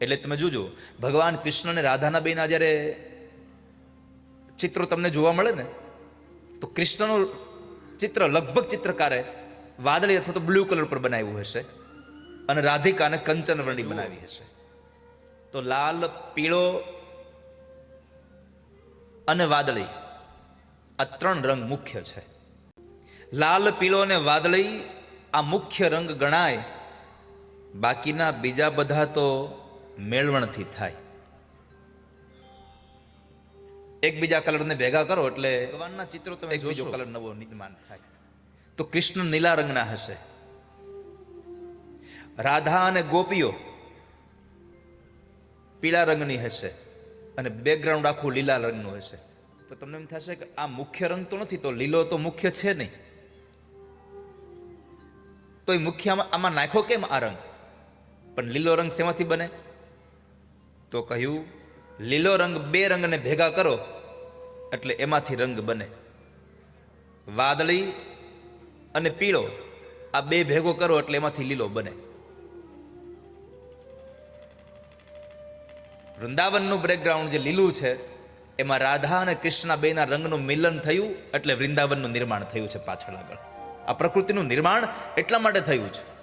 એટલે તમે જોજો, ભગવાન કૃષ્ણ અને રાધાના બેના જ્યારે ચિત્રો તમને જોવા મળે ને, તો કૃષ્ણનું ચિત્ર લગભગ ચિત્રકારે વાદળી અથવા તો બ્લુ કલર પર બનાવ્યું હશે અને રાધિકાને કંચન વર્ણી બનાવી હશે. તો લાલ, પીળો અને વાદળી આ ત્રણ રંગ મુખ્ય છે. લાલ, પીળો અને વાદળી આ મુખ્ય રંગ ગણાય. બાકીના બીજા બધા તો મેળવણથી થાય. એકબીજા કલરને ભેગા કરો એટલે ભગવાનના ચિત્રો તમે જોજો કલર નવો નિર્માણ થાય. તો કૃષ્ણ નીલા રંગના હશે. રાધા અને ગોપીઓ પીળા રંગની હશે અને બેકગ્રાઉન્ડ આખું લીલા રંગનું હશે. તો તમને એમ થશે કે આ મુખ્ય રંગ તો નથી તો લીલો તો મુખ્ય છે નહીં. તો એ મુખ્ય આમાં- આમાં નાખો કેમ આ રંગ? પણ લીલો રંગ શેમાંથી બને? તો કહ્યું, લીલો રંગ બે રંગને ભેગા કરો, એટલે એમાંથી રંગ બને. વાદળી અને પીળો, આ બે ભેગો કરો એટલે એમાંથી લીલો બને. વૃંદાવનનું બ્રેકગ્રાઉન્ડ જે લીલું છે, એમાં રાધા અને કૃષ્ણ બેના રંગનું મિલન થયું, એટલે વૃંદાવનનું નિર્માણ થયું છે પાછળ આગળ. આ પ્રકૃતિનું નિર્માણ એટલા માટે થયું છે.